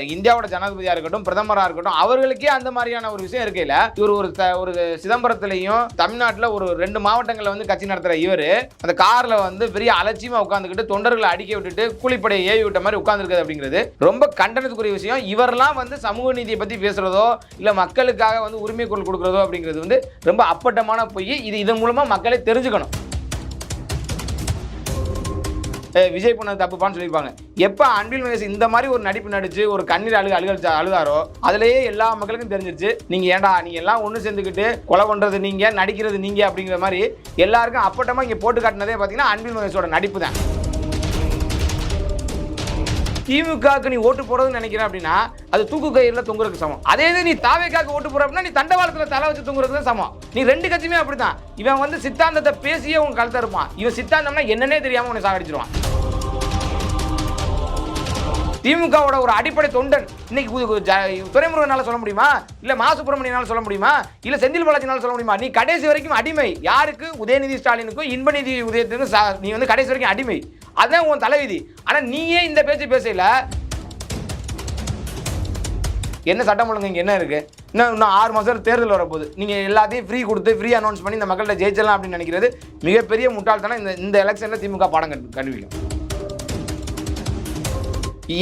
இந்தியாவோட ஜனாதிபதியா இருக்கட்டும் பிரதமரா இருக்கட்டும் அவர்களுக்கே அந்த மாதிரியான ஒரு விஷயம் இருக்கையில இவர் ஒரு ஒரு சிதம்பரத்திலையும் தமிழ்நாட்டில் ஒரு ரெண்டு மாவட்டங்களில் வந்து கட்சி நடத்துகிற இவர் அந்த காரில் வந்து பெரிய அலட்சியமாக உட்காந்துக்கிட்டு தொண்டர்களை அடிக்க விட்டுட்டு கூலிப்படையை ஏவி விட்ட மாதிரி உட்காந்துருக்குது அப்படிங்கிறது ரொம்ப கண்டனத்துக்குரிய விஷயம். இவரெல்லாம் வந்து சமூக நீதியை பற்றி பேசுகிறதோ இல்லை மக்களுக்காக வந்து உரிமை குரல் கொடுக்குறதோ அப்படிங்கிறது வந்து ரொம்ப அப்பட்டமான பொய். இது இதன் மூலமாக மக்களே தெரிஞ்சுக்கணும். விஜய் பண்ணது தப்புப்பான்னு சொல்லியிருப்பாங்க. எப்போ அன்பில் மகேஷ் இந்த மாதிரி ஒரு நடிப்பு நடிச்சு ஒரு கண்ணீர் அழுக அழுக அழுதாரோ அதுலேயே எல்லா மக்களுக்கும் தெரிஞ்சிருச்சு. நீங்கள் ஏண்டா நீங்கள் எல்லாம் ஒன்று சேர்ந்துக்கிட்டு கொலை பண்ணுறது நீங்கள் நடிக்கிறது நீங்கள் அப்படிங்கிற மாதிரி எல்லாருக்கும் அப்பட்டமா இங்கே போட்டு காட்டினதே பார்த்தீங்கன்னா அன்பில் மகேஷோட நடிப்பு தான். திமுகவுக்கு நீ ஓட்டு போடுறதுன்னு நினைக்கிறேன் அப்படின்னா அது தூக்கு கயிறுல தொங்குறதுக்கு சமம். அதே இது நீ தாவேக்காக்கு ஓட்டு போற அப்படின்னா நீ தண்டவாளத்தில் தலை வச்சு தொங்குறதுக்கு தான் சமம். நீ ரெண்டு கட்சியுமே அப்படிதான் இவன் வந்து சித்தாந்தத்தை பேசியே உன் கழுத்த இருப்பான் இவன் சித்தாந்தம்னா என்னன்னே தெரியாம உன்னை சாகடிச்சிருவான். திமுகவோட ஒரு அடிப்படை தொண்டன். இன்னைக்கு துறைமுருகனால ஜ- துரைமுருகனால சொல்ல முடியுமா? இல்ல மா சுப்பிரமணியனால சொல்ல முடியுமா? இல்ல செந்தில் பாலாஜினால சொல்ல முடியுமா? நீ கடைசி வரைக்கும் அடிமை. யாருக்கு? உதயநிதி ஸ்டாலினுக்கும் இன்பநிதி உதயத்துக்கும் சா- நீ வந்து கடைசி வரைக்கும் அடிமை. அதுதான் உன் தலைவிதி. ஆனா நீயே இந்த பேச்சு பேசல என்ன சட்டம் ஒழுங்கு இங்கே என்ன இருக்குது இன்னும் இன்னும் ஆறு மாதம் தேர்தல் வரப்போகுது. நீங்கள் எல்லாத்தையும் ஃப்ரீ கொடுத்து ஃப்ரீ அனௌன்ஸ் பண்ணி இந்த மக்கள்கிட்ட ஜெயிச்சிடலாம் அப்படின்னு நினைக்கிறது மிகப்பெரிய முட்டாள்தனம். இந்த இந்த எலெக்ஷனில் திமுக பாடம் கண்டு கண்டுபிடிக்கும்.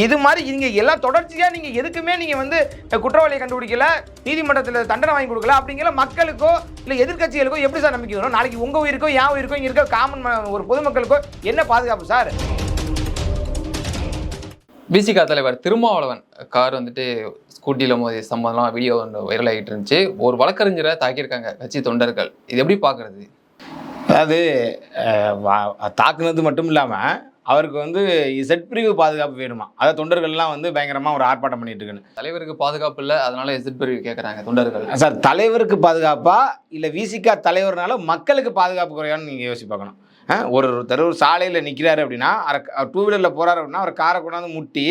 இது மாதிரி இங்க எல்லாம் தொடர்ச்சியா நீங்க எதுக்குமே நீங்க வந்து குற்றவாளியை கண்டுபிடிக்கல நீதிமன்றத்தில் தண்டனை வாங்கி கொடுக்கல அப்படிங்கிற மக்களுக்கோ இல்ல எதிர்க்கட்சிகளுக்கோ எப்படி சார் நம்பிக்கை வரும்? நாளைக்கு உங்க உயிருக்கோ என் உயிருக்கோ இங்க இருக்க காமன் ஒரு பொதுமக்களுக்கோ என்ன பாதுகாப்பு சார்? பிசிகா தலைவர் திருமாவளவன் கார் வந்துட்டு ஸ்கூட்டியில் மோதி சம்பந்தம்லாம் வீடியோ ஒன்று வைரல் ஆகிட்டு இருந்துச்சு. ஒரு வழக்கறிஞரை தாக்கியிருக்காங்க கட்சி தொண்டர்கள். இது எப்படி பார்க்கறது? அதாவது தாக்குனது மட்டும் இல்லாமல் அவருக்கு வந்து செட் பிரிவு பாதுகாப்பு வேணுமா? அதாவது தொண்டர்கள்லாம் வந்து பயங்கரமாக ஒரு ஆர்ப்பாட்டம் பண்ணிட்டு இருக்குன்னு. தலைவருக்கு பாதுகாப்பு இல்லை அதனால எதிர்ப்பு பிரிவு கேட்குறாங்க தொண்டர்கள். சார் தலைவருக்கு பாதுகாப்பா? இல்லை விசிகா தலைவர்னால மக்களுக்கு பாதுகாப்பு குறையான்னு நீங்கள் யோசிச்சு பார்க்கணும். ஒருத்தர் ஒரு சாலையில் நிற்கிறாரு அப்படின்னா அவர் டூ வீலரில் போகிறாரு அப்படின்னா அவர் காரை கொண்டாந்து முட்டி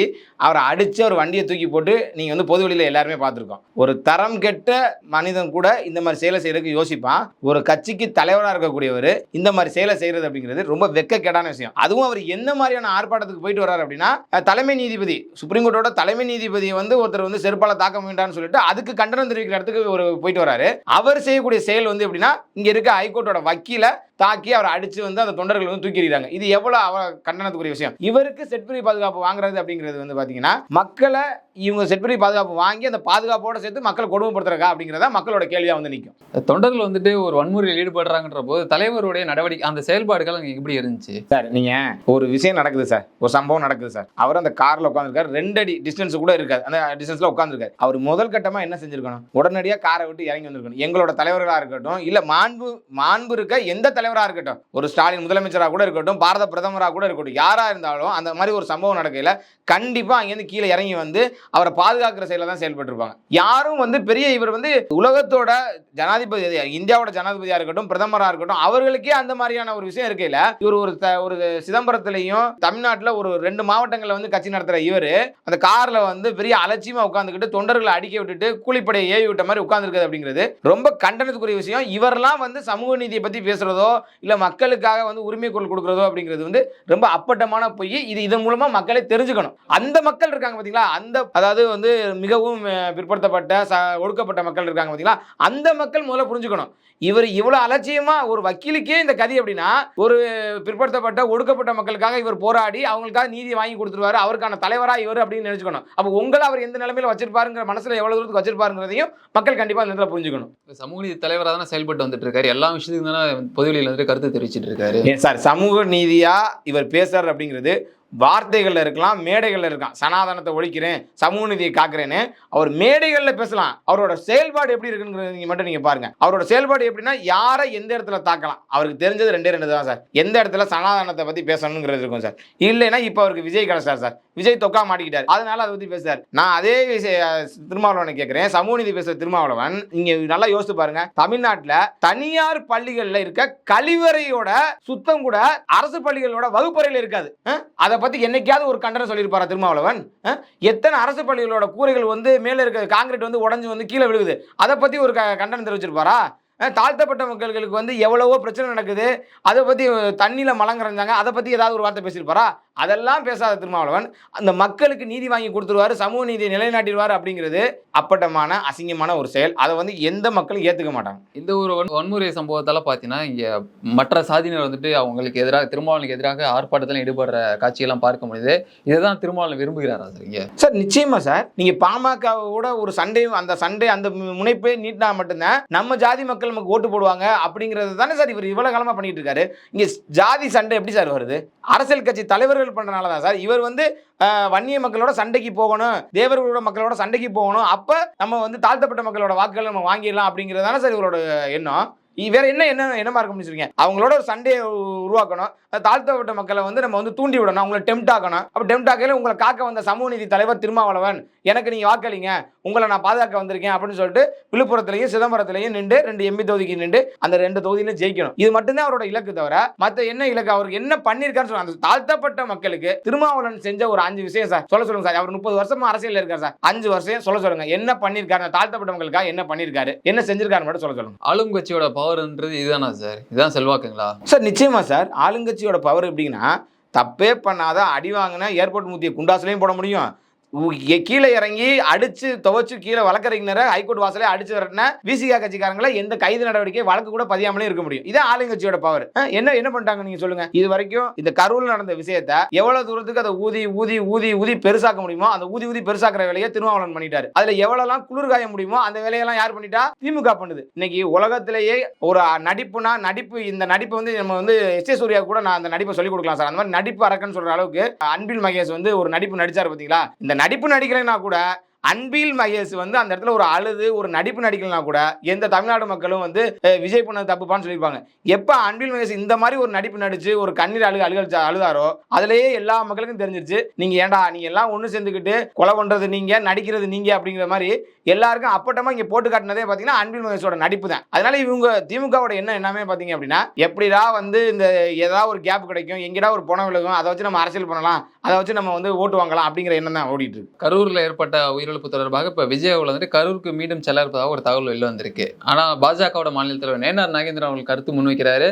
அவரை அடித்து அவர் வண்டியை தூக்கி போட்டு நீங்கள் வந்து பொது வெளியில் எல்லாருமே பார்த்துருக்கோம். ஒரு தரம் கெட்ட மனிதன் கூட இந்த மாதிரி செயலை செய்கிறதுக்கு யோசிப்பான். ஒரு கட்சிக்கு தலைவராக இருக்கக்கூடியவர் இந்த மாதிரி செயலை செய்கிறது அப்படிங்கிறது ரொம்ப வெக்கக்கேடான விஷயம். அதுவும் அவர் எந்த மாதிரியான ஆர்ப்பாட்டத்துக்கு போயிட்டு வர்றாரு அப்படின்னா தலைமை நீதிபதி சுப்ரீம் கோர்ட்டோட தலைமை நீதிபதியை வந்து ஒருத்தர் வந்து செருப்பால தாக்க வேண்டாம்னு சொல்லிட்டு அதுக்கு கண்டனம் தெரிவிக்கிற இடத்துக்கு ஒரு போயிட்டு வராரு அவர் செய்யக்கூடிய செயல் வந்து எப்படின்னா இங்கே இருக்க ஹைகோர்ட்டோட வக்கீல தாக்கி அவரை அடிச்சு வந்து அந்த தொண்டர்கள் வந்து தூக்கி எறிகிறாங்க. இது எவ்வளவு அவ கண்டனத்துக்குரிய விஷயம். இவருக்கு செட்பிரி பாதுகாப்பு வாங்குறது அப்படிங்கிறது வந்து பாத்தீங்கன்னா மக்களை இவங்க செட்பிரி பாதுகாப்பு வாங்கி அந்த பாதுகாப்போட சேர்த்து மக்களை கொடுமைப்படுத்துறக்கா அப்படிங்கிறதா மக்களோட கேள்வியா வந்து நிற்கும் தொண்டர்கள் வந்துட்டு ஒரு வன்முறையில் ஈடுபடுறாங்கன்ற போது தலைவருடைய நடவடிக்கை அந்த செயல்பாடுகள் அங்கே எப்படி இருந்துச்சு? சார் நீங்க ஒரு விஷயம் நடக்குது சார். ஒரு சம்பவம் நடக்குது சார். அவர் அந்த கார்ல உட்காந்துருக்காரு ரெண்டு அடி டிஸ்டன்ஸ் கூட இருக்காது. அந்த டிஸ்டன்ஸ்ல உட்காந்துருக்காரு அவர் முதல் கட்டமா என்ன செஞ்சிருக்கணும்? உடனடியா காரை விட்டு இறங்கி வந்திருக்கணும். எங்களோட தலைவர்களா இருக்கட்டும் இல்ல மாண்பு மாண்பு இருக்க எந்த தலைவராக இருக்கட்டும் ஒரு ஸ்டாலின் முதலமைச்சராக கூட இருக்கட்டும் பாரத பிரதமராக கூட இருக்கட்டும் யாராக இருந்தாலும் அந்த மாதிரி ஒரு சம்பவம் நடக்கையில் கண்டிப்பாக அங்கேருந்து கீழே இறங்கி வந்து அவரை பாதுகாக்கிற செயலில் தான் செயல்பட்டுருப்பாங்க. யாரும் வந்து பெரிய இவர் வந்து உலகத்தோட ஜனாதிபதி இந்தியாவோட ஜனாதிபதியாக இருக்கட்டும் பிரதமராக இருக்கட்டும் அவர்களுக்கே அந்த மாதிரியான ஒரு விஷயம் இருக்கையில இவர் ஒரு த- ஒரு சிதம்பரத்துலையும் தமிழ்நாட்டில் ஒரு ரெண்டு மாவட்டங்களில் வந்து கட்சி நடத்துகிற இவர் அந்த காரில் வந்து பெரிய அலட்சியமாக உட்காந்துக்கிட்டு தொண்டர்களை அடிக்க விட்டுட்டு கூலிப்படையை ஏவி விட்ட மாதிரி உட்காந்துருக்குது அப்படிங்கிறது ரொம்ப கண்டனத்துக்குரிய விஷயம். இவரெல்லாம் வந்து சமூக நீதியை பற்றி பேசுறதோ இல்லை மக்களுக்காக வந்து உரிமை குரல் கொடுக்குறதோ அப்படிங்கிறது வந்து ரொம்ப அப்பட்டமான பொய். இது இதன் மூலமா மக்களே தெரிஞ்சுக்கணும். அந்த மக்கள் இருக்காங்க பார்த்தீங்களா அந்த அதாவது வந்து மிகவும் பிற்படுத்தப்பட்ட ச ஒடுக்கப்பட்ட மக்கள் இருக்காங்க பார்த்தீங்களா அந்த மக்கள் முதல்ல புரிஞ்சுக்கணும். இவர் இவ்வளோ அலட்சியமாக ஒரு வக்கீலுக்கே இந்த கதி அப்படின்னா ஒரு பிற்படுத்தப்பட்ட ஒடுக்கப்பட்ட மக்களுக்காக இவர் போராடி அவங்களுக்காக நீதி வாங்கி கொடுத்துருவாரு. அவருக்கான தலைவராக இவர் அப்படின்னு நினச்சிக்கணும். அப்போ உங்களை அவர் எந்த நிலமையில வச்சிருப்பாருங்கிற மனசில் எவ்வளோ தூரத்துக்கு வச்சிருப்பாருங்கிறதையும் மக்கள் கண்டிப்பாக இந்த இடத்துல புரிஞ்சுக்கணும். சமூக நீதி தலைவராக தானே செயல்பட்டு வந்துட்டு இருக்காரு. எல்லா விஷயத்துக்கும் தானே பொதுவெளியில் வந்துட்டு கருத்து தெரிவிச்சிட்டு இருக்காரு. சார் சமூக நீதியா இவர் பேசுறாரு அப்படிங்கிறது வார்த்தைகளில் இருக்கலாம் மேடைகளில் இருக்கலாம். சனாதனத்தை ஒழிக்கிறேன் சமூக நீதியை காக்குறேன்னு அவர் மேடைகளில் பேசலாம். அவரோட செயல்பாடு எப்படி இருக்குங்கிறது நீங்கள் மட்டும் நீங்கள் பாருங்க. அவரோட செயல்பாடு எப்படின்னா யாரை எந்த இடத்துல தாக்கலாம்? அவருக்கு தெரிஞ்சது ரெண்டே ரெண்டு தான் சார். எந்த இடத்துல சனாதனத்தை பற்றி பேசணுங்கிறது இருக்கும் சார். இல்லைன்னா இப்போ அவருக்கு விஜய் கிடைச்சார் சார் விஜய் தொக்கா மாட்டிக்கிட்டார். அதனால அதை பற்றி பேசுறாரு. நான் அதே விஷய திருமாவளவனை கேட்குறேன் சமூக நீதி பேசுகிற திருமாவளவன் நீங்கள் நல்லா யோசித்து பாருங்க. தமிழ்நாட்டில் தனியார் பள்ளிகளில் இருக்க கழிவறையோட சுத்தம் கூட அரசு பள்ளிகளோட வகுப்பறையில் இருக்காது. அதை பத்தி என்னைக்காவது ஒரு கண்டனம் சொல்லியிருப்பாரா திருமாவளவன்? எத்தனை அரசு பள்ளிகளோட கூரைகள் வந்து மேலே இருக்க காங்கிரீட் வந்து உடஞ்சி வந்து கீழே விழுகுது. அதை பற்றி ஒரு க- கண்டனம் தெரிவிச்சிருப்பாரா? தாழ்த்தப்பட்ட மக்களுக்கு வந்து எவ்வளவோ பிரச்சனை நடக்குது. அதை பற்றி தண்ணியில் மலங்குறாங்க அதை பத்தி ஏதாவது ஒரு வார்த்தை பேசியிருப்பாரா? அதெல்லாம் பேசாத திருமாவளவன். அந்த மக்களுக்கு நீதி வாங்கி கொடுத்துருவாரு சமூக நீதியை நிலைநாட்டிடுவார் அப்படிங்கிறது அப்பட்டமான அசிங்கமான ஒரு செயல். அதை வந்து எந்த மக்களும் ஏத்துக்க மாட்டாங்க. இந்த ஒரு வன்- வன்முறை சம்பவத்தால பார்த்தீங்கன்னா இங்க மற்ற சாதியினர் வந்துட்டு அவங்களுக்கு எதிராக திருமாவளவனுக்கு எதிராக ஆர்ப்பாட்டத்தில் ஈடுபடுற காட்சியெல்லாம் பார்க்க முடியுது. இதுதான் திருமாவளவன் விரும்புகிறாரா சார் இங்க? சார் நிச்சயமா சார். நீங்க பாமகவோட ஒரு சண்டே அந்த சண்டே அந்த முனைப்பே நீட்டினா மட்டும்தான் நம்ம ஜாதி மக்கள் நமக்கு ஓட்டு போடுவாங்க அப்படிங்கிறது தானே சார் இவர் இவ்வளவு காலமா பண்ணிட்டு இருக்காரு. இங்க ஜாதி சண்டை எப்படி சார் வருது? அரசியல் கட்சி தலைவர்கள் பண்றனால தான் சார் இவர் வந்து வன்னிய மக்களோட சண்டைக்கு போகணும் தேவர்களோட மக்களோட சண்டைக்கு போகணும். அப்போ நம்ம வந்து தாழ்த்தப்பட்ட மக்களோட வாக்குகள் நம்ம வாங்கிடலாம் அப்படிங்கிறது தானே சார் இவரோட எண்ணம்? வேற என்ன என்ன என்னமா இருக்க முடிச்சிருக்கீங்க அவங்களோட ஒரு சண்டையை உருவாக்கணும். தாழ்த்தப்பட்ட மக்களை வந்து நம்ம வந்து தூண்டி விடணும். அவங்களை டெம்ட் ஆக்கணும். அப்போ டெம்ட் ஆக்கையில் உங்களை காக்க வந்த சமூக நீதி தலைவர் திருமாவளவன் எனக்கு நீங்க வாக்களிங்க. உங்களை நான் பாதுகாக்க வந்திருக்கேன் அப்படின்னு சொல்லிட்டு விழுப்புரத்துலையும் சிதம்பரத்துலையும் நின்று ரெண்டு எம்பி தொகுதிக்கு நின்று அந்த ரெண்டு தொகுதியிலும் ஜெயிக்கணும். இது மட்டும்தான் அவரோட இலக்கு தவிர மற்ற என்ன இலக்கு அவருக்கு என்ன பண்ணியிருக்காருன்னு சொல்லுவாங்க அந்த தாழ்த்தப்பட்ட மக்களுக்கு திருமாவளவன் செஞ்ச ஒரு அஞ்சு விஷயம் சார் சொல்ல சொல்லுங்க சார். அவர் முப்பது வருஷமா அரசியல் இருக்கார் சார். அஞ்சு வருஷம் சொல்ல சொல்லுங்க. என்ன பண்ணியிருக்காரு? தாழ்த்தப்பட்ட மக்களுக்காக என்ன பண்ணியிருக்காரு? என்ன செஞ்சிருக்காரு மட்டும் சொல்ல சொல்லுங்க. ஆளுங்கட்சியோட பவர்ன்றது இதுதானா சார்? இதுதான் செல்வாக்குங்களா? சார் நிச்சயமா சார். ஆளுங்கட்சியோட பவர் எப்படின்னா தப்பே பண்ணாதான் அடி வாங்கினா ஏர்போர்ட் முத்திய குண்டாசிலையும் போட முடியும். கீழே இறங்கி அடிச்சு துவச்சு கீழே வழக்கறிஞரை ஹைகோர்ட் வாசலே அடிச்சு வரட்டின விசிகா கட்சிக்காரங்களை எந்த கைது நடவடிக்கை வழக்கு கூட பதியாமலே இருக்க முடியும். இதான் ஆளுங்கட்சியோட பவர் என்ன என்ன பண்ணிட்டாங்க நீங்க சொல்லுங்க. இது வரைக்கும் இந்த கரூர்ல நடந்த விஷயத்த எவ்வளவு தூரத்துக்கு அதை ஊதி ஊதி ஊதி ஊதி பெருசாக்க முடியுமோ அந்த ஊதி ஊதி பெருசாக்குற வேலையை திருமாவளவன் பண்ணிட்டாரு. அதுல எவ்வளவுலாம் குளிர் காய முடியுமோ அந்த வேலையெல்லாம் யார் பண்ணிட்டா? திமுக பண்ணுது. இன்னைக்கு உலகத்திலேயே ஒரு நடிப்புனா நடிப்பு இந்த நடிப்பு வந்து நம்ம வந்து எஸ் ஏ சூர்யா கூட நான் அந்த நடிப்பை சொல்லிக் கொடுக்கலாம் சார். அந்த மாதிரி நடிப்பு அரக்கன்னு சொல்ற அளவுக்கு அன்பில் மகேஷ் வந்து ஒரு நடிப்பு நடிச்சார் பாத்தீங்களா? இந்த நடிப்பு நடிக்கிறேன்னா கூட அன்பில் மகேஷ் வந்து அந்த இடத்துல ஒரு அழுது ஒரு நடிப்பு நடிக்கலனா கூட எந்த தமிழ்நாடு மக்களும் வந்து விஜய் பண்ணது தப்புப்பான்னு சொல்லியிருப்பாங்க. எப்ப அன்பில் மகேஷ் இந்த மாதிரி ஒரு நடிப்பு நடிச்சு ஒரு கண்ணீர் அழுக அழுக அழுதாரோ அதுலயே எல்லா மக்களுக்கும் தெரிஞ்சிருச்சு. நீங்க ஏன்டா நீங்க எல்லாம் ஒண்ணு சேர்ந்துக்கிட்டு கொலை பண்றது நீங்க நடிக்கிறது நீங்க அப்படிங்கிற மாதிரி எல்லாருக்கும் அப்பட்டமா இங்க போட்டு காட்டினதே பாத்தீங்கன்னா அன்பில் மகேஷோட நடிப்பு தான். அதனால இவங்க திமுகவோட என்ன என்னமே பாத்தீங்க அப்படின்னா எப்படிடா வந்து இந்த ஏதாவது ஒரு கேப் கிடைக்கும் எங்கடா ஒரு பணம் விலகும் அதை வச்சு நம்ம அரசியல் பண்ணலாம் அதை வச்சு நம்ம வந்து ஓட்டு வாங்கலாம் அப்படிங்கிற எண்ணம் தான் ஓடிட்டு கரூரில் கரூர்ல ஏற்பட்ட உயிரிழப்பு தொடர்பாக இப்போ விஜய் அவர்கள் வந்துட்டு கரூருக்கு மீண்டும் செல்ல இருப்பதாக ஒரு தகவல் வெளில வந்திருக்கு ஆனால் பாஜகவோட மாநில தலைவர் நேனார் நாகேந்திரன் அவர்கள் கருத்து முன்வைக்கிறாரு.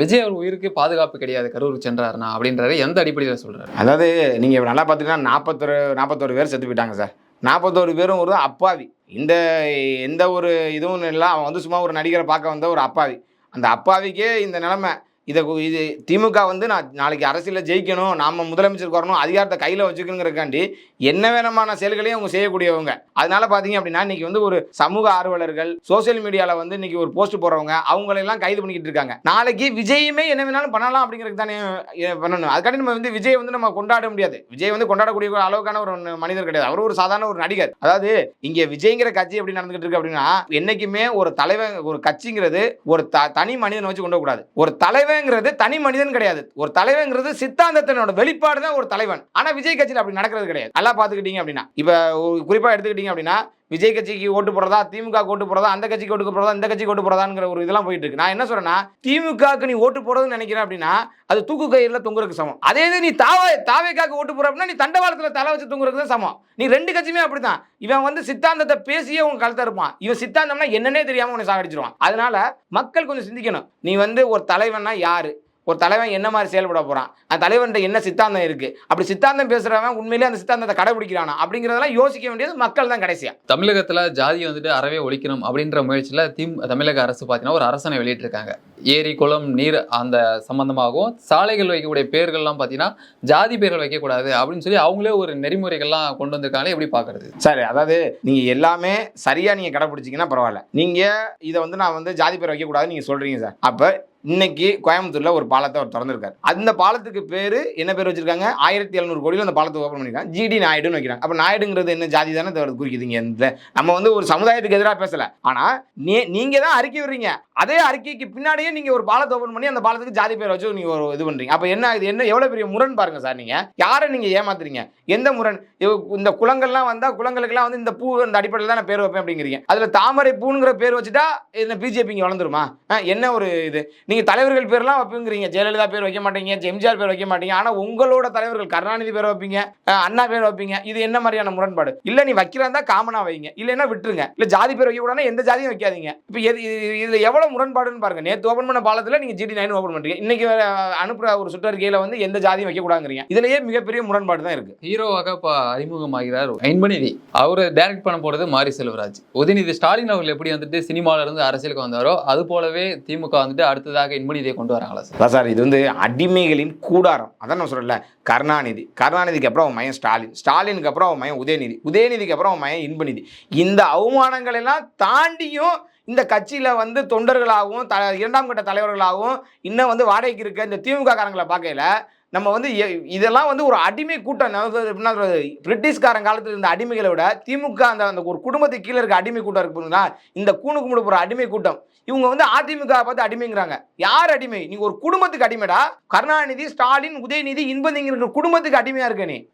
விஜய் அவர் உயிருக்கு பாதுகாப்பு கிடையாது கரூருக்கு சென்றாருனா அப்படின்றாரு எந்த அடிப்படையில் சொல்கிறார் அதாவது நீங்கள் நல்லா பார்த்தீங்கன்னா நாற்பத்தொரு நாற்பத்தொரு பேர் செத்து போயிட்டாங்க சார். நாற்பத்தோரு பேரும் ஒரு அப்பாவி. இந்த எந்த ஒரு இதுவும் இல்லை அவன் வந்து சும்மா ஒரு நடிகரை பார்க்க வந்த ஒரு அப்பாவி. அந்த அப்பாவிக்கே இந்த நிலமை இதை இது திமுக வந்து நான் நாளைக்கு அரசியலில் ஜெயிக்கணும் நாம முதலமைச்சருக்கு வரணும் அதிகாரத்தை கையில் வச்சுக்கணுங்கிறக்காண்டி என்ன வேணமான செயல்களையும் அவங்க செய்யக்கூடியவங்க. அதனால பார்த்தீங்க அப்படின்னா இன்னைக்கு வந்து ஒரு சமூக ஆர்வலர்கள் சோஷியல் மீடியாவில் வந்து இன்னைக்கு ஒரு போஸ்ட் போடுறவங்க அவங்களெல்லாம் கைது பண்ணிக்கிட்டு இருக்காங்க. நாளைக்கு விஜயுமே என்ன வேணாலும் பண்ணலாம் அப்படிங்கிறது தானே பண்ணணும். அதுக்காண்டி நம்ம வந்து விஜய் வந்து நம்ம கொண்டாட முடியாது. விஜய் வந்து கொண்டாடக்கூடிய அளவுக்கான ஒரு மனிதர் கிடையாது. அவர் ஒரு சாதாரண ஒரு நடிகர். அதாவது இங்கே விஜய்ங்கிற கட்சி எப்படி நடந்துகிட்டு இருக்கு அப்படின்னா என்னைக்குமே ஒரு தலைவன் ஒரு கட்சிங்கிறது ஒரு த- தனி மனிதனை வச்சு கொண்டு கூடாது ஒரு தலைவர் தலைவங்கிறது தனி மனிதன் கிடையாது. ஒரு தலைவங்கிறது சித்தாந்தத்தினோட வெளிப்பாடு தான் ஒரு தலைவன். ஆனா விஜய் கட்சியில் அப்படி நடக்கிறது கிடையாது. நல்லா பாத்துக்கிட்டீங்க அப்படின்னா. இப்ப குறிப்பா எடுத்துக்கிட்டீங்க அப்படின்னா விஜய் கட்சிக்கு ஓட்டு போடுறதா திமுக ஓட்டு போடுறதா அந்த கட்சிக்கு ஓட்டு போடுறதா இந்த கட்சிக்கு ஓட்டு போடுறதாங்கிற ஒரு இதெல்லாம் போயிட்டு இருக்கு. நான் என்ன சொல்றேன்னா திமுகக்கு நீ ஓட்டு போடுறதுன்னு நினைக்கிறேன் அப்படின்னா அது தூக்கு கயிறுல தொங்குறதுக்கு சமம். அதே இது நீ தாவே தாவேக்காக்கு ஓட்டு போற அப்படின்னா நீ தண்டவாளத்துல தலை வச்சு தொங்குறதுக்கு தான் சமம். நீ ரெண்டு கட்சியுமே அப்படிதான் இவன் வந்து சித்தாந்தத்தை பேசியே உன் கழுத்த இருப்பான். இவன் சித்தாந்தம்னா என்னன்னே தெரியாம உன்னை சாகடிச்சிருவான். அதனால மக்கள் கொஞ்சம் சிந்திக்கணும். நீ வந்து ஒரு தலைவன்னா யாரு? ஒரு தலைவன் என்ன மாதிரி செயல்பட போறான்? அந்த தலைவன்ட்ட என்ன சித்தாந்தம் இருக்கு? அப்படி சித்தாந்தம் பேசுறவன் உண்மையிலேயே அந்த சித்தாந்தத்தை கடைபிடிக்கிறானா? அப்படிங்கிறதெல்லாம் யோசிக்க வேண்டியது மக்கள் தான் கடைசியா. தமிழகத்துல ஜாதியை வந்துட்டு அறவே ஒழிக்கணும் அப்படின்ற முயற்சியில திம் தமிழக அரசு பார்த்தீங்கன்னா ஒரு அரசனை வெளியிட்டிருக்காங்க. ஏரி குளம் நீர் அந்த சம்பந்தமாகவும் சாலைகள் வைக்கக்கூடிய பேர்கள்லாம் பார்த்தீங்கன்னா ஜாதி பேர்கள் வைக்கக்கூடாது அப்படின்னு சொல்லி அவங்களே ஒரு நெறிமுறைகள்லாம் கொண்டு வந்திருக்காங்களே எப்படி பார்க்கறது சரி அதாவது நீங்க எல்லாமே சரியா நீங்க கடைபிடிச்சீங்கன்னா பரவாயில்ல. நீங்க இதை வந்து நான் வந்து ஜாதி பேர் வைக்கக்கூடாதுன்னு நீங்க சொல்றீங்க சார். அப்ப இன்னைக்கு கோயம்புத்தூர்ல ஒரு பாலத்தை அவர் திறந்திருக்காரு. அந்த பாலத்துக்கு பேரு என்ன பேர் வச்சிருக்காங்க? ஆயிரத்தி எழுநூறு கோடியில் அந்த பாலத்தை ஓப்பன் பண்ணிருக்காங்க. ஜிடி நாயுடுன்னு வைக்கிறாங்க. அப்ப நாயுடுங்கிறது என்ன ஜாதி தானே தவிர குறிக்குதுங்க இந்த நம்ம வந்து ஒரு சமுதாயத்துக்கு எதிராக பேசல. ஆனா நீ நீங்க தான் அறிக்கை விடுறீங்க. அதே அறிக்கைக்கு பின்னாடியே நீங்க ஒரு பாலத்தை ஓப்பன் பண்ணி அந்த பாலத்துக்கு ஜாதி பேர் வச்சு நீங்க ஒரு இது பண்றீங்க. அப்ப என்ன இது என்ன எவ்வளவு பெரிய முரண் பாருங்க சார் நீங்க. யாரை நீங்க ஏமாத்துறீங்க? எந்த முரண்? இந்த குளங்கள்லாம் வந்தா குளங்களுக்குலாம் வந்து இந்த பூ இந்த அடிப்படையில் தான் நான் பேர் வைப்பேன் அப்படிங்கிறீங்க. அதுல தாமரை பூங்கிற பேர் வச்சுட்டா என்ன பிஜேபி இங்க வளர்ந்துருமா? என்ன ஒரு இது? நீங்கள் தலைவர்கள் பேர்லாம் வைப்புங்கிறீங்க. ஜெயலலிதா பேர் வைக்க மாட்டீங்க எம்ஜிஆர் பேர் வைக்க மாட்டீங்க. ஆனால் உங்களோட தலைவர்கள் கருணாநிதி பேர் வைப்பீங்க அண்ணா பேர் வைப்பீங்க. இது என்ன மாதிரியான முரண்பாடு? இல்லை நீ வைக்கிறாந்தா காமனாக வைங்க. இல்லைன்னா விட்டுருங்க. இல்லை ஜாதி பேர் வைக்க கூடாதுன்னா எந்த ஜாதியும் வைக்காதீங்க. இப்போ எது இது- எவ்வளோ முரண்பாடுன்னு பாருங்க. நேற்று ஓபன் பண்ண பாலத்தில் நீங்கள் ஜிடி நைன் ஓபன் பண்ணுறீங்க இன்னைக்கு அனுப்புகிற ஒரு சுற்றறிக்கையில் வந்து எந்த ஜாதியும் வைக்கக்கூடாதுங்கிறீங்க இதுலேயே இதுலயே மிகப்பெரிய முரண்பாடு தான் இருக்கு. ஹீரோவாக இப்போ அறிமுகமாகிறார் ஐன்பநிதி அவர் டைரக்ட் பண்ண போகிறது மாரி செல்வராஜ். உதயநிதி ஸ்டாலின் அவர்கள் எப்படி வந்துட்டு சினிமால இருந்து அரசியலுக்கு வந்தாரோ அது போலவே திமுக வந்துட்டு அடுத்ததாக இன்பநிதியை கொண்டு வராங்களா சார்? சார் இது வந்து அடிமைகளின் கூடாரம். அதான் நான் சொல்றேன்ல கருணாநிதி. கருணாநிதிக்கு அப்புறம் அவன் மயன் ஸ்டாலின். ஸ்டாலினுக்கு அப்புறம் அவன் மயன் உதயநிதி. உதயநிதிக்கு அப்புறம் அவன் மயன் இன்பநிதி இந்த அவமானங்கள் எல்லாம் தாண்டியும் இந்த கட்சியில் வந்து தொண்டர்களாகவும் த இரண்டாம் கட்ட தலைவர்களாகவும் இன்னும் வந்து வாடகைக்கு இருக்க இந்த திமுக காரங்களை பார்க்கையில நம்ம வந்து எ- இதெல்லாம் வந்து ஒரு அடிமை கூட்டம். எப்படின்னா பிரிட்டிஷ்காரன் காலத்தில் இருந்த அடிமைகளை விட திமுக அந்த அந்த ஒரு குடும்பத்துக்கு கீழே இருக்க அடிமை கூட்டம் இருக்கு இந்த கூணு கும்பிட அடிமை கூட்டம். இவங்க வந்து அதிமுக பார்த்து அடிமைங்கிறாங்க. யார் அடிமை? நீங்க ஒரு குடும்பத்துக்கு அடிமைடா. கருணாநிதி ஸ்டாலின் உதயநிதி இன்பதிங்கிற குடும்பத்துக்கு அடிமையா இருக்க நீ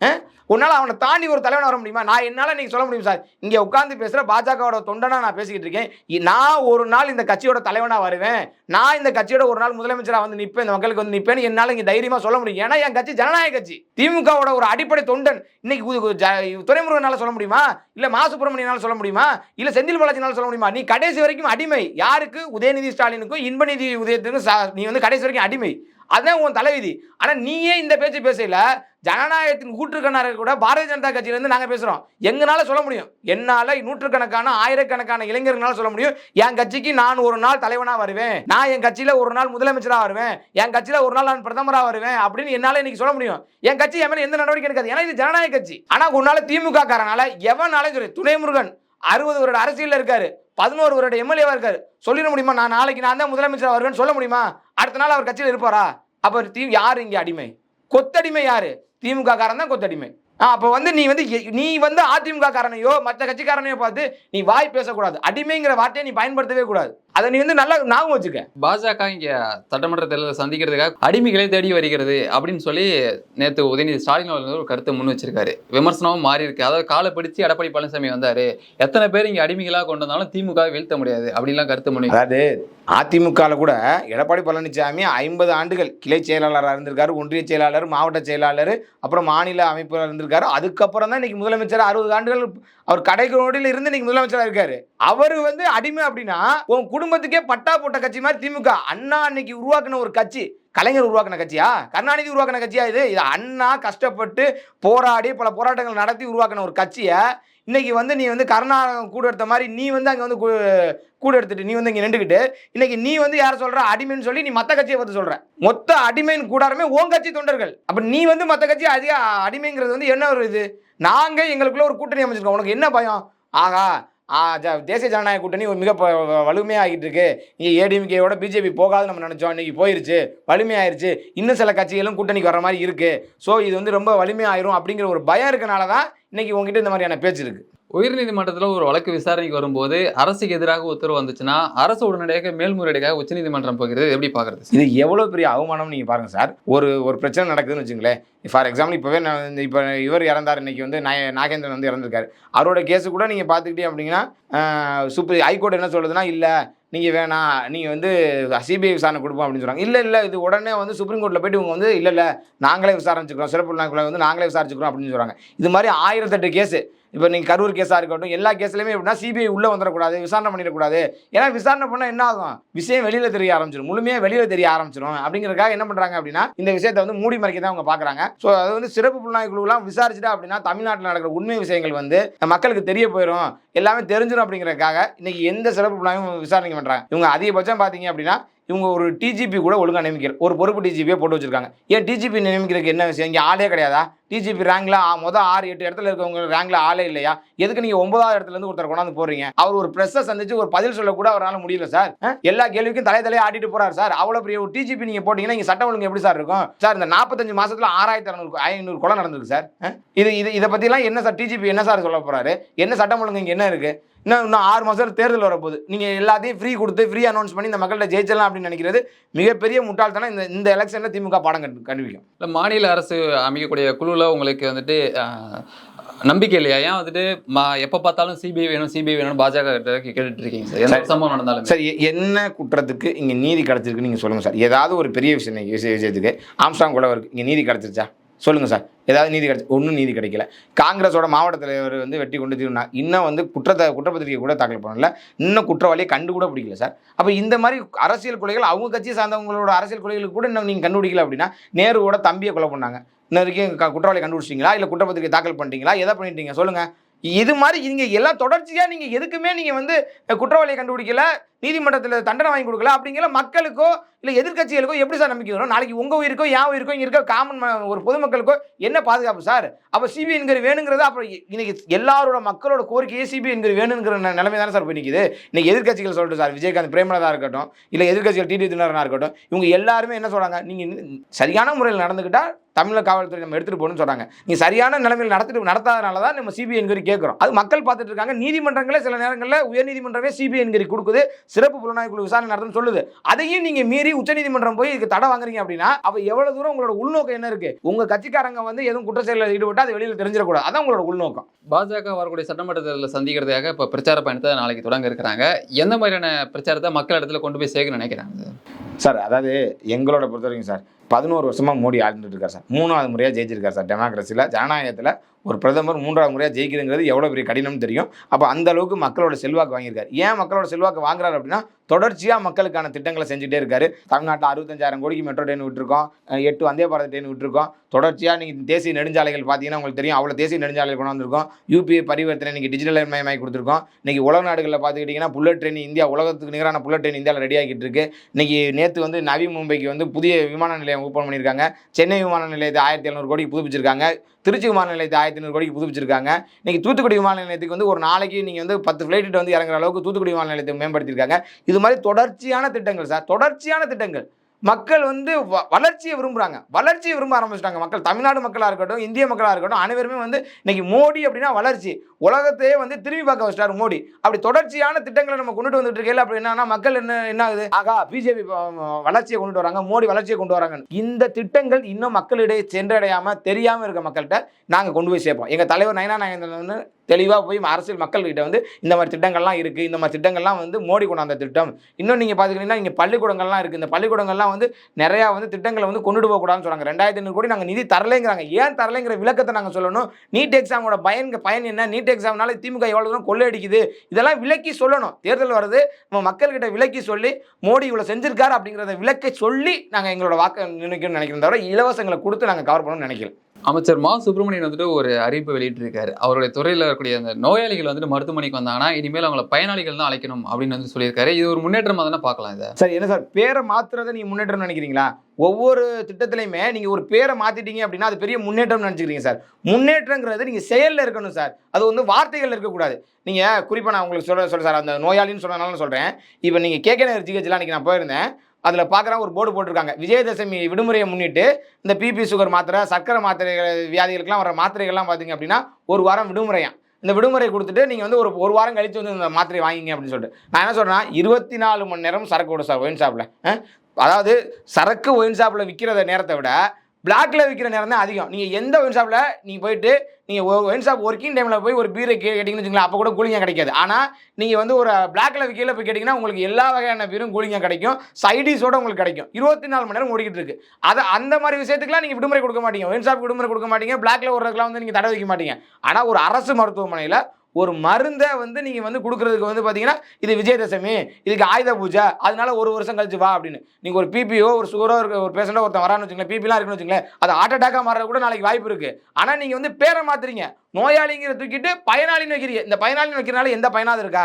உன்னால அவனை தாண்டி ஒரு தலைவன் வர முடியுமா? நான் என்னால நீங்க சொல்ல முடியும் சார். இங்க உட்கார்ந்து பேசுற பாஜகவோட தொண்டனா நான் பேசிக்கிட்டு இருக்கேன். நான் ஒரு நாள் இந்த கட்சியோட தலைவனா வருவேன். நான் இந்த கட்சியோட ஒரு நாள் முதலமைச்சரா வந்து நிப்பேன். இந்த மக்களுக்கு வந்து நிப்பேன்னு என்னால இங்க தைரியமா சொல்ல முடியும். ஏன்னா என் கட்சி ஜனநாயக கட்சி. திமுகவோட ஒரு அடிப்படை தொண்டன். இன்னைக்கு துறைமுருகனால ஜ- துரைமுருகனால சொல்ல முடியுமா? இல்ல மா சுப்பிரமணியனால சொல்ல முடியுமா? இல்ல செந்தில் பாலாஜினால சொல்ல முடியுமா? நீ கடைசி வரைக்கும் அடிமை. யாருக்கு? உதயநிதி ஸ்டாலினுக்கும் இன்பநிதி உதயத்துக்கும் நீ வந்து கடைசி வரைக்கும் அடிமை. அதான் உன் தலைவிதி. ஆனா நீயே இந்த பேச்சு பேசல ஜனநாயகத்தின் கூற்றுக்கணாக கூட பாரதிய ஜனதா கட்சியில இருந்து நாங்க பேசுறோம். சொல்ல முடியும். என்னால் நூற்றுக்கணக்கான ஆயிரக்கணக்கான இளைஞர்களால் சொல்ல முடியும். என் கட்சிக்கு நான் ஒரு நாள் தலைவனா வருவேன். நான் என் கட்சியில ஒரு நாள் முதலமைச்சரா வருவேன். என் கட்சியில ஒரு நாள் நான் பிரதமராக வருவேன் அப்படின்னு என்னால் இன்னைக்கு சொல்ல முடியும். என் கட்சி என் மேலே எந்த நடவடிக்கை எடுக்காது. ஏன்னா இது ஜனநாயக கட்சி. ஆனா நாள் திமுக காரனால எவனாலும் சொல்லி துணைமுருகன் அறுபது வருட அரசியலில் இருக்காரு. பதினோரு வருட எம்எல்ஏவாக இருக்காரு. சொல்லிட முடியுமா? நான் நாளைக்கு நான் தான் முதலமைச்சரா வருவேன்னு சொல்ல முடியுமா? அடுத்த நாள் அவர் கட்சியில் இருப்பாரா? அப்போ தீ யார் இங்கே அடிமை? கொத்தடிமை யார்? திமுக காரன் தான் கொத்தடிமை. ஆ, அப்போ வந்து நீ வந்து நீ வந்து அதிமுக காரனையோ மற்ற கட்சிக்காரனையோ பார்த்து நீ வாய் பேசக்கூடாது. அடிமைங்கிற வார்த்தையை நீ பயன்படுத்தவே கூடாது. அதை நீ வந்து நல்லா ஞாபகம் வச்சுக்க. பாஜக இங்க சட்டமன்ற தேர்தலை சந்திக்கிறதுக்காக அடிமைகளை தேடி வருகிறது அப்படின்னு சொல்லி நேத்து உதயநிதி ஸ்டாலின் அவர்கள் ஒரு கருத்தை முன் வச்சிருக்காரு. விமர்சனமும் மாறி இருக்கு. அதாவது காலை பிடிச்சு எடப்பாடி பழனிசாமி வந்தாரு. எத்தனை பேர் இங்க அடிமைகளா கொண்டு வந்தாலும் திமுக வீழ்த்த முடியாது அப்படின்லாம் கருத்து முன் அதாவது அதிமுகவில் கூட எடப்பாடி பழனிசாமி ஐம்பது ஆண்டுகள் கிளை செயலாளராக இருந்திருக்காரு ஒன்றிய செயலாளர் மாவட்ட செயலாளர் அப்புறம் மாநில அமைப்பாளர் இருந்திருக்காரு. அதுக்கப்புறம் தான் இன்னைக்கு முதலமைச்சர் அறுபது ஆண்டுகள் அவர் கடைக்கோடியில் இருந்து இன்னைக்கு முதலமைச்சராக இருக்காரு. அவர் வந்து அடிமை அப்படின்னா உன் குடும்பத்துக்கே பட்டா போட்ட கட்சி மாதிரி திமுக. அண்ணா அன்னைக்கு உருவாக்குன ஒரு கட்சி. கலைஞர் உருவாக்கின கட்சியா? கருணாநிதி உருவாக்கின கட்சியா இது? இது அண்ணா கஷ்டப்பட்டு போராடி பல போராட்டங்கள் நடத்தி உருவாக்கின ஒரு கட்சியை? இன்னைக்கு வந்து நீ வந்து கருணாநிதி கூட எடுத்த மாதிரி நீ வந்து அங்கே வந்து கூட எடுத்துட்டு நீ வந்து இங்கே நின்றுக்கிட்டு இன்னைக்கு நீ வந்து யார் சொல்ற? அடிமைன்னு சொல்லி நீ மற்ற கட்சியை பற்றி சொல்ற. மொத்த அடிமைன்னு கூடாருமே உன் கட்சி தொண்டர்கள். அப்போ நீ வந்து மற்ற கட்சி அதிக அடிமைங்கிறது வந்து என்ன ஒரு இது? நாங்கள் எங்களுக்குள்ள ஒரு கூட்டணி அமைச்சிருக்கோம். உனக்கு என்ன பயம்? ஆகா தேசிய ஜனநாயக கூட்டணி மிக வ- வலிமையாகிட்டு இருக்கு இங்கே ஏடிஎம்கேயோட பிஜேபி போகாது நம்ம நினச்சோம். இன்றைக்கி போயிருச்சு. வலிமையாயிருச்சு. இன்னும் சில கட்சிகளும் கூட்டணிக்கு வர மாதிரி இருக்குது ஸோ இது வந்து ரொம்ப வலிமையாயிரும் அப்படிங்கிற ஒரு பயம் இருக்கனால தான் இன்றைக்கி உங்ககிட்ட இந்த மாதிரியான பேச்சு இருக்குது உயர்நீதிமன்றத்தில் ஒரு வழக்கு விசாரணைக்கு வரும்போது அரசுக்கு எதிராக உத்தரவு வந்துச்சுன்னா அரசு உடனடியாக மேல்முறையீடுக்காக உச்சநீதிமன்றம் போகிறது. எப்படி பார்க்குறது? இது எவ்வளோ பெரிய அவமானம் நீங்கள் பாருங்கள் சார். ஒரு ஒரு பிரச்சனை நடக்குதுன்னு வச்சுங்களேன். ஃபார் எக்ஸாம்பிள் இப்போவே நான் இந்த இப்போ இவர் இறந்தார். இன்னைக்கு வந்து நாய- நாகேந்திரன் வந்து இறந்திருக்காரு. அவரோட கேஸு கூட நீங்கள் பார்த்துக்கிட்டே அப்படின்னா சூப்பர் ஹைகோர்ட் என்ன சொல்லுதுன்னா இல்லை நீங்கள் வேணாம் நீங்கள் வந்து சிபிஐ விசாரணை கொடுப்போம் அப்படின்னு சொல்கிறாங்க இல்லை இல்லை இது உடனே வந்து சுப்ரீம் கோர்ட்டில் போயிட்டு இவங்க வந்து இல்லை இல்லை நாங்களே விசாரிச்சுக்கிறோம். சிறப்பு நாட்களை வந்து நாங்களே விசாரிச்சுக்கிறோம் அப்படின்னு சொல்கிறாங்க இது மாதிரி ஆயிரத்தெட்டு கேஸு இப்போ நீங்கள் கரூர் கேஸாக இருக்கட்டும் எல்லா கேஸ்லையுமே எப்படின்னா சிபிஐ உள்ளே வந்துடக்கூடாது விசாரணை பண்ணிடக்கூடாது. ஏன்னா விசாரணை பண்ணால் என்ன ஆகும்? விஷயம் வெளியில் தெரிய ஆரம்பிச்சிடும் முழுமையாக வெளியில் தெரிய ஆரம்பிச்சிடும் அப்படிங்கிறதுக்காக என்ன பண்ணுறாங்க அப்படின்னா இந்த விஷயத்தை வந்து மூடி மறைக்க தான் அவங்க பார்க்குறாங்க ஸோ அது வந்து சிறப்பு புலனாய்வு குழுலாம் விசாரிச்சுட்டா அப்படின்னா தமிழ்நாட்டில் நடக்கிற உண்மை விஷயங்கள் வந்து மக்களுக்கு தெரிய போயிடும் எல்லாமே தெரிஞ்சிடும் அப்படிங்கிறதுக்காக இன்னைக்கு எந்த சிறப்பு புலனாய்வும் விசாரணை பண்ணுறாங்க இவங்க அதிகபட்சம் பார்த்தீங்க அப்படின்னா இவங்க ஒரு டிஜிபி கூட ஒழுங்கா நியமிக்கல. ஒரு பொறுப்பு டிஜிபியே போட்டு வச்சிருக்காங்க. ஏன் டிஜிபி நியமிக்கிறதுக்கு என்ன விஷயம்? இங்கே ஆளே கிடையாதா? டிஜிபி ரேங்க்ல மொதல் ஆறு எட்டு இடத்துல இருக்கவங்க ரேங்க்ல ஆளே இல்லையா? எதுக்கு நீங்க ஒன்பதாவது இடத்துல இருந்து ஒருத்தர் கொண்டாந்து போறீங்க அவர் ஒரு பிரஸ்ஸை சந்திச்சு ஒரு பதில் சொல்ல கூட அவரால் முடியல சார்? எல்லா கேள்விக்கும் தலை தலையை ஆட்டிட்டு போறாரு சார் அவ்வளவு பெரிய ஒரு டிஜிபி நீங்க போட்டீங்கன்னா இங்க சட்டம் ஒழுங்கு எப்படி சார் இருக்கும்? சார் இந்த நாற்பத்தஞ்சு மாசத்துல ஆறாயிரத்தி அறநூறு ஐநூறு கொலை நடந்திருக்கு சார்? இது இது இதை பத்திலாம் என்ன சார் டிஜிபி என்ன சார் சொல்ல போறாரு? என்ன சட்டம் ஒழுங்கு இங்க என்ன இருக்கு? இன்னும் இன்னும் ஆறு மாதம் தேர்தல் வரப்போகுது. நீங்கள் எல்லாத்தையும் ஃப்ரீ கொடுத்து ஃப்ரீ அனௌன்ஸ் பண்ணி இந்த மக்கள்கிட்ட ஜெயிச்சிடலாம் அப்படின்னு நினைக்கிறது மிகப்பெரிய முட்டாள்தனம் இந்த இந்த எலெக்ஷனில் திமுக பாடம் கண்டு கண்டுபிடிக்கும். இல்லை மாநில அரசு அமைக்கக்கூடிய குழுவில் உங்களுக்கு வந்துட்டு நம்பிக்கை இல்லையா? ஏன் வந்துட்டு ம- எப்ப பார்த்தாலும் சிபிஐ வேணும் சிபிஐ வேணும் பாஜக கிட்ட கேட்டுட்டு இருக்கீங்க சார். எந்த. சம்பவம் நடந்தாலும். சார் என்ன குற்றத்துக்கு இங்கே நீதி கிடைச்சிருக்குன்னு நீங்கள் சொல்லுங்கள் சார். ஏதாவது ஒரு பெரிய விஷயம் விஷயத்துக்கு. ஆம்ஸ்டாங் கொலை இருக்கு. இங்கே நீதி கிடைச்சிருச்சா? சொல்லுங்கள் சார். ஏதாவது நீதி கிடைச்சி ஒன்றும் நீதி கிடைக்கல. காங்கிரஸோட மாவட்ட தலைவர் வந்து வெட்டி கொண்டு தீர்னா இன்னும் வந்து குற்றத்தை குற்றப்பத்திரிகை கூட தாக்கல் பண்ணல. இன்னும் குற்றவாளியை கண்டு கூட பிடிக்கல சார். அப்போ இந்த மாதிரி அரசியல் கொலைகள் அவங்க கட்சியை சார்ந்தவங்களோட அரசியல் கொலைகளுக்கு கூட இன்னும் நீங்கள் கண்டுபிடிக்கல அப்படின்னா நேருவோட தம்பியை கொலை பண்ணாங்க. இன்ன வரைக்கும் க- குற்றவாளியை கண்டுபிடிச்சிங்களா இல்லை குற்றப்பத்திரிகை தாக்கல் பண்ணிட்டீங்களா? எதை பண்ணிட்டீங்க? சொல்லுங்கள் இது மாதிரி நீங்கள் எல்லாம் தொடர்ச்சியாக நீங்கள் எதுக்குமே நீங்கள் வந்து குற்றவாளியை கண்டுபிடிக்கல. நீதிமன்றத்தில் தண்டனை வாங்கி கொடுக்கல அப்படிங்கிற மக்களுக்கோ இல்லை எதிர்கட்சிகளுக்கோ எப்படி சார் நம்பிக்கை வரும்? நாளைக்கு உங்கள் உயிருக்கோ என் உயிருக்கோ இங்கே இருக்க காமன் ஒரு பொதுமக்களுக்கோ என்ன பாதுகாப்பு சார்? அப்போ சிபிஐ என்கிற வேணுங்கிறது அப்புறம் இ- இன்னைக்கு எல்லாரோட மக்களோட கோரிக்கையே சிபிஐ என்கிற வேணுங்கிற நிலைமை தானே சார் போய் நிற்கிது இன்னைக்கு எதிர்க்கட்சிகள் சொல்லிட்டு சார். விஜயகாந்த் பிரேமலதா இருக்கட்டும் இல்லை எதிர்க்கட்சிகள் டிடி தினரனா இருக்கட்டும் இவங்க எல்லாருமே என்ன சொல்கிறாங்க நீங்கள் சரியான முறையில் நடந்துக்கிட்டால் தமிழக காவல்துறை நம்ம எடுத்துகிட்டு போகணும்னு சொல்கிறாங்க நீ சரியான நிலைமையில் நடத்திட்டு நடத்தாதனால தான் நம்ம சிபிஐ என்கொயரி கேட்குறோம் அது மக்கள் பார்த்துட்டு இருக்காங்க. நீதிமன்றங்களே சில நேரங்களில் உயர்நீதிமன்றமே சிபிஐ என்கொயரி கொடுக்குது. சிறப்பு புலனாய்வு குழு விசாரணை நடத்துன்னு சொல்லுது. அதையும் நீங்க மீறி உச்சநீதிமன்றம் போய் இதுக்கு தடை வாங்குறீங்க அப்படின்னா அப்ப எவ்வளவு தூரம் உங்களோட உள்நோக்கம் என்ன இருக்கு? உங்க கட்சிக்காரங்க வந்து எதுவும் குற்ற செயலில் ஈடுபட்டு அது வெளியில தெரிஞ்சிடக்கூடாது. அதான் உங்களோட உள்நோக்கம். பாஜக வரக்கூடிய சட்டமன்ற தேர்தலில் சந்திக்கிறதுக்காக இப்போ பிரச்சார பயணத்தை நாளைக்கு தொடங்க இருக்கிறாங்க. எந்த மாதிரியான பிரச்சாரத்தை மக்கள் இடத்துல கொண்டு போய் சேர்க்க நினைக்கிறாங்க? சார் அதாவது எங்களோட பொறுத்த வரைக்கும் சார் பதினோரு வருஷமா மோடி ஆண்டுட்டு இருக்கார் சார். மூணாவது முறையாக ஜெயிச்சிருக்கார் சார். டெமோக்ரஸியில் ஜனநாயகத்தில் ஒரு பிரதமர் மூன்றாவது முறையாக ஜெயிக்கிறதுங்கிறது எவ்வளோ பெரிய கடினம்னு தெரியும். அப்போ அந்த அளவுக்கு மக்களோட செல்வாக்கு வாங்கியிருக்காரு. ஏன் மக்களோட செல்வாக்கு வாங்குறாரு அப்படின்னா தொடர்ச்சியாக மக்களுக்கான திட்டங்களை செஞ்சுட்டே இருக்காரு. தமிழ்நாட்டில் அறுபத்தஞ்சாயிரம் கோடிக்கு மெட்ரோ ட்ரெயின் விட்டுருக்கோம். எட்டு வந்தே பாரத் ட்ரெயின் விட்டுருக்கோம். தொடர்ச்சியாக நீங்கள் தேசிய நெடுஞ்சாலைகள் பார்த்தீங்கன்னா உங்களுக்கு தெரியும். அவ்வளோ தேசிய நெடுஞ்சாலைகள் கொண்டு வந்திருக்கோம். யூபிஐ பரிவர்த்தனை இன்னைக்கு டிஜிட்டல் மயமாக கொடுத்துருக்கோம். இன்னைக்கு உலக நாடுகளில் பார்த்துக்கிட்டிங்கன்னா புல்லட் ட்ரெயின் இந்தியா உலகத்துக்கு நிகரான புல்லட் ட்ரெயின் இந்தியாவில் ரெடி ஆகிட்டு இருக்கு. இன்னைக்கு நேற்று வந்து நவி மும்பைக்கு வந்து புதிய விமான நிலையம் ஓப்பன் பண்ணியிருக்காங்க. சென்னை விமான நிலையத்தை ஆயிரத்தி எழுநூறு கோடிக்கு புதுப்பிச்சிருக்காங்க. திருச்சி விமான நிலையத்தை ஆயிரத்தி ஐநூறு கோடிக்கு புதுப்பிச்சிருக்காங்க. இன்னைக்கு தூத்துக்குடி விமான நிலையத்துக்கு வந்து ஒரு நாளைக்கு நீங்கள் வந்து பத்து ஃப்ளைட்டு வந்து இறங்குற அளவுக்கு தூத்துக்குடி விமான நிலையத்தை மேம்படுத்தியிருக்காங்க. இது மாதிரி தொடர்ச்சியான திட்டங்கள் சார் தொடர்ச்சியான திட்டங்கள். மக்கள் வந்து வ- வளர்ச்சியை விரும்புகிறாங்க வளர்ச்சியை விரும்ப ஆரம்பிச்சிட்டாங்க மக்கள். தமிழ்நாடு மக்களாக இருக்கட்டும் இந்திய மக்களாக இருக்கட்டும் அனைவருமே வந்து இன்னைக்கு மோடி அப்படின்னா வளர்ச்சி. உலகத்தையே வந்து திரும்பி பார்க்க வச்சிட்டாரு மோடி. அப்படி தொடர்ச்சியான திட்டங்களை நம்ம கொண்டுட்டு வந்துட்டு இருக்கல அப்படி என்னன்னா மக்கள் என்ன என்ன ஆகுது? ஆகா பிஜேபி வளர்ச்சியை கொண்டுட்டு வராங்க மோடி வளர்ச்சியை கொண்டு வராங்க. இந்த திட்டங்கள் இன்னும் மக்களிடையே சென்றடையாமல் தெரியாமல் இருக்க மக்கள்கிட்ட நாங்கள் கொண்டு போய் சேர்ப்போம். எங்கள் தலைவர் நயனா நாகேந்திரன் வந்து தெளிவாக போய் அரசியல் மக்கள்கிட்ட வந்து இந்த மாதிரி திட்டங்கள்லாம் இருக்குது இந்த மாதிரி திட்டங்கள்லாம் வந்து மோடி கொண்டாந்த திட்டம். இன்னும் நீங்கள் பார்த்துக்கிட்டீங்கன்னா இங்கே பள்ளிக்கூடங்கள்லாம் இருக்குது இந்த பள்ளிக்கூடங்கள்லாம் வந்து நிறையா வந்து திட்டங்களை வந்து கொண்டுட்டு போகக்கூடாதுன்னு சொல்கிறாங்க ரெண்டாயிரத்தி ஐநூறு கோடி நாங்கள் நிதி தரலைங்கிறாங்க. ஏன் தரலைங்கிற விளக்கத்தை நாங்கள் சொல்லணும். நீட் எக்ஸாமோட பயன் பயன் என்ன? நீட் எக்ஸாம்னால திமுக எவ்வளோ தூரம் கொள்ளையடிக்குது? இதெல்லாம் விலக்கி சொல்லணும். தேர்தல் வருது. நம்ம மக்கள்கிட்ட விலக்கி சொல்லி மோடி இவ்வளோ செஞ்சிருக்காரு அப்படிங்கிறத விளக்கி சொல்லி நாங்கள் எங்களோட வாக்கு நினைக்கணும்னு நினைக்கிறோம் தவிர இலவசங்களை கொடுத்து நாங்கள் கவர் பண்ணணும்னு நினைக்கிறோம் அமைச்சர் மா. சுப்பிரமணியன் வந்துட்டு ஒரு அறிவிப்பு வெளியிட்டிருக்காரு. அவருடைய துறையில் இருக்கக்கூடிய அந்த நோயாளிகள் வந்துட்டு மருத்துவமனைக்கு வந்தாங்கன்னா இனிமேல் அவங்கள பயனாளிகள் தான் அழைக்கணும் அப்படின்னு வந்து சொல்லியிருக்காரு. இது ஒரு முன்னேற்றமாக தானே பார்க்கலாம் இதை? சார் என்ன சார் பேரை மாத்துறதை நீங்கள் முன்னேற்றம் நினைக்கிறீங்களா? ஒவ்வொரு திட்டத்திலையுமே நீங்கள் ஒரு பேரை மாற்றிட்டீங்க அப்படின்னா அது பெரிய முன்னேற்றம் நினச்சிக்கிறீங்க சார். முன்னேற்றங்கிறது நீங்கள் செயலில் இருக்கணும் சார். அது வந்து வார்த்தைகள் இருக்கக்கூடாது. நீங்கள் குறிப்பாக நான் உங்களுக்கு சொல்ல சொல்ல சார் அந்த நோயாளின்னு சொன்னாலும் சொல்கிறேன் இப்போ நீங்கள் கேட்க ஜிஹெச்லாம் அன்றைக்கி நான் போயிருந்தேன். அதில் பார்க்குறாங்க ஒரு போர்டு போட்டிருக்காங்க. விஜயதசமி விடுமுறையை முன்னிட்டு இந்த பிபி சுகர் மாத்திரை சர்க்கரை மாத்திரைகள் வியாதிகளுக்கெல்லாம் வர மாத்திரைகள்லாம் பார்த்தீங்க அப்படின்னா ஒரு வாரம் விடுமுறையாக இந்த விடுமுறை கொடுத்துட்டு நீங்கள் வந்து ஒரு ஒரு வாரம் கழித்து வந்து இந்த மாத்திரை வாங்கிங்க அப்படின்னு சொல்லிட்டு. நான் என்ன சொல்கிறேன்னா இருபத்தி நாலு மணி நேரம் சரக்கு விடும் சார் ஒயின் ஷாப்பில் அதாவது சரக்கு ஒயின் ஷாப்பில் விற்கிறத நேரத்தை விட பிளாக்ல விற்கிற நேரம் தான் அதிகம். நீங்கள் எந்த ஒயின் ஷாப்பில் நீங்கள் போயிட்டு நீங்கள் ஒயின் ஷாப் ஒர்க்கிங் டைமில் போய் ஒரு பீரை கே கேட்டிங்கன்னு அப்போ கூட கூலிங்காக கிடைக்காது. ஆனால் நீங்கள் வந்து ஒரு பிளாக்ல விற்கல போய் கேட்டிங்கன்னா உங்களுக்கு எல்லா வகையான பீரும் கூலிங்காக கிடைக்கும். சைடிஸோட உங்களுக்கு கிடைக்கும். இருபத்தி நாலு மணி நேரம் ஓடிக்கிட்டு இருக்கு. அதை அந்த மாதிரி விஷயத்துக்குலாம் நீங்கள் விடுமுறை கொடுக்க மாட்டீங்க. ஒயின் ஷாப் விடுமுறை கொடுக்க மாட்டீங்க. பிளாக்ல ஓடுறதுக்குலாம் வந்து நீங்கள் தடை வைக்க மாட்டீங்க. ஆனால் ஒரு அரசு மருத்துவமனையில் ஒரு மருந்தை வந்து நீங்கள் வந்து கொடுக்குறதுக்கு வந்து பார்த்தீங்கன்னா இது விஜயதசமி இதுக்கு ஆயுத பூஜை அதனால ஒரு வருஷம் கழிச்சு வா அப்படின்னு. நீங்கள் ஒரு பிபிஓ ஒரு சுகரோ இருக்க ஒரு பேஷண்ட்டோ ஒருத்தன் வரான்னு வச்சுங்களேன் பிபிலாம் இருக்குன்னு வச்சுங்களேன் அது ஹார்ட் அட்டாக்காக மாற கூட நாளைக்கு வாய்ப்பு இருக்குது ஆனால் நீங்கள் வந்து பேரை மாத்துறீங்க. நோயாளிங்கிற தூக்கிட்டு பயனாளின்னு வைக்கிறீங்க. இந்த பயனாளின்னு வைக்கிறனால எந்த பயனாவது இருக்கா?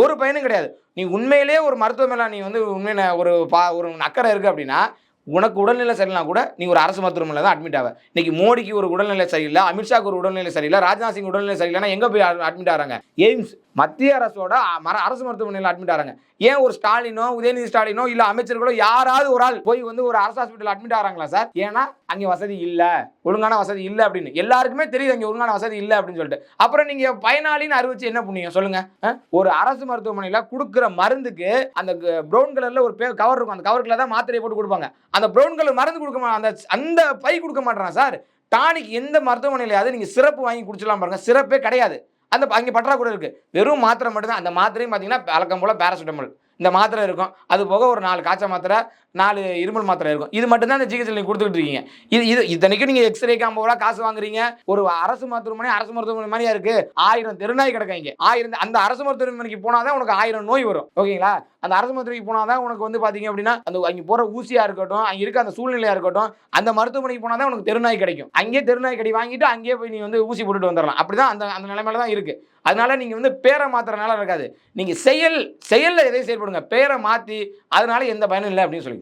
ஒரு பயனும் கிடையாது. நீ உண்மையிலேயே ஒரு மருத்துவமனை நீ வந்து உண்மையில ஒரு பா ஒரு அக்கறை இருக்குது அப்படின்னா உனக்கு உடல்நிலை சரியில்லைனா கூட நீ ஒரு அரசு மருத்துவமனையில் தான் அட்மிட் ஆவ. இன்னைக்கு மோடிக்கு ஒரு உடல்நிலை சரியில்லை அமித்ஷாக்கு ஒரு உடல்நிலை சரியில்லை ராஜ்நாத் சிங் உடல்நிலை சரியில்லைன்னா எங்கே போய் அட்மிட் ஆகிறாங்க எய்ம்ஸ் மத்திய அரசோட மர அரசு மருத்துவமனையில் அட்மிட் ஆகிறாங்க ஏன் ஒரு ஸ்டாலினோ உதயநிதி ஸ்டாலினோ இல்லை அமைச்சர்களோ யாராவது ஒரு ஆள் போய் வந்து ஒரு அரசு ஹாஸ்பிட்டல் அட்மிட் ஆகிறாங்களா சார்? ஏன்னா அங்கே வசதி இல்லை. ஒழுங்கான வசதி இல்லை அப்படின்னு. எல்லாருக்குமே தெரியுது அங்கே ஒழுங்கான வசதி இல்லை அப்படின்னு சொல்லிட்டு. அப்புறம் நீங்கள் பயனாளின்னு அறிவிச்சு என்ன பண்ணீங்க சொல்லுங்க. ஒரு அரசு மருத்துவமனையில் கொடுக்குற மருந்துக்கு அந்த ப்ரௌன் கலரில் ஒரு பே கவர் இருக்கும். அந்த கவருக்குள்ள தான் மாத்திரையை போட்டு கொடுப்பாங்க. அந்த ப்ரௌன் கலர் மருந்து கொடுக்க அந்த அந்த பை கொடுக்க மாட்டேறான் சார். டானிக் எந்த மருத்துவமனையிலையாவது நீங்கள் சிறப்பு வாங்கி குடிச்சலாம் பாருங்க. சிறப்பே கிடையாது. அந்த அங்கே பற்றாக்குறை இருக்குது வெறும் மாத்திரை மட்டும்தான். அந்த மாத்திரையும் பார்த்தீங்கன்னா வழக்கம் போல பேராசிட்டமல் இந்த மாத்திரை இருக்கும். அது போக ஒரு நாலு காய்ச்சல் மாத்திரை நாலு இருமல் மாத்திரை இருக்கும். இது மட்டும்தான் இந்த சிகிச்சை நீங்கள் கொடுத்துக்கிட்டு இருக்கீங்க. இது இது இத்தனைக்கும் நீங்கள் எக்ஸ்ரேக்கு ஐம்பது ரூபா காசு வாங்குறீங்க. ஒரு அரசு மருத்துவமனை அரசு மருத்துவமனை மாதிரியா இருக்கு. ஆயிரம் தெருநாய் கிடக்காங்க. ஆயிரம் அந்த அரசு மருத்துவமனைக்கு போனாதான் உனக்கு ஆயிரம் நோய் வரும். ஓகேங்களா? அந்த அரசு மருத்துவமனைக்கு போனாதான் உனக்கு வந்து பார்த்தீங்க அப்படின்னா அந்த அங்கே போகிற ஊசியாக இருக்கட்டும் அங்கே இருக்க அந்த சூழ்நிலையாக இருக்கட்டும் அந்த மருத்துவமனைக்கு போனாதான் உனக்கு தெருநாய் கிடைக்கும். அங்கேயே தெருநாய் கடி வாங்கிட்டு அங்கேயே போய் நீ வந்து ஊசி போட்டுட்டு வந்துடலாம். அப்படிதான் அந்த அந்த நிலைமையில தான் இருக்குது அதனால நீங்கள் வந்து பேரை மாற்றுறதுனால இருக்காது. நீங்கள் செயல் செயலில் எதையும் செயல்படுங்க. பேரை மாற்றி அதனால எந்த பயனும் இல்லை அப்படின்னு சொல்லி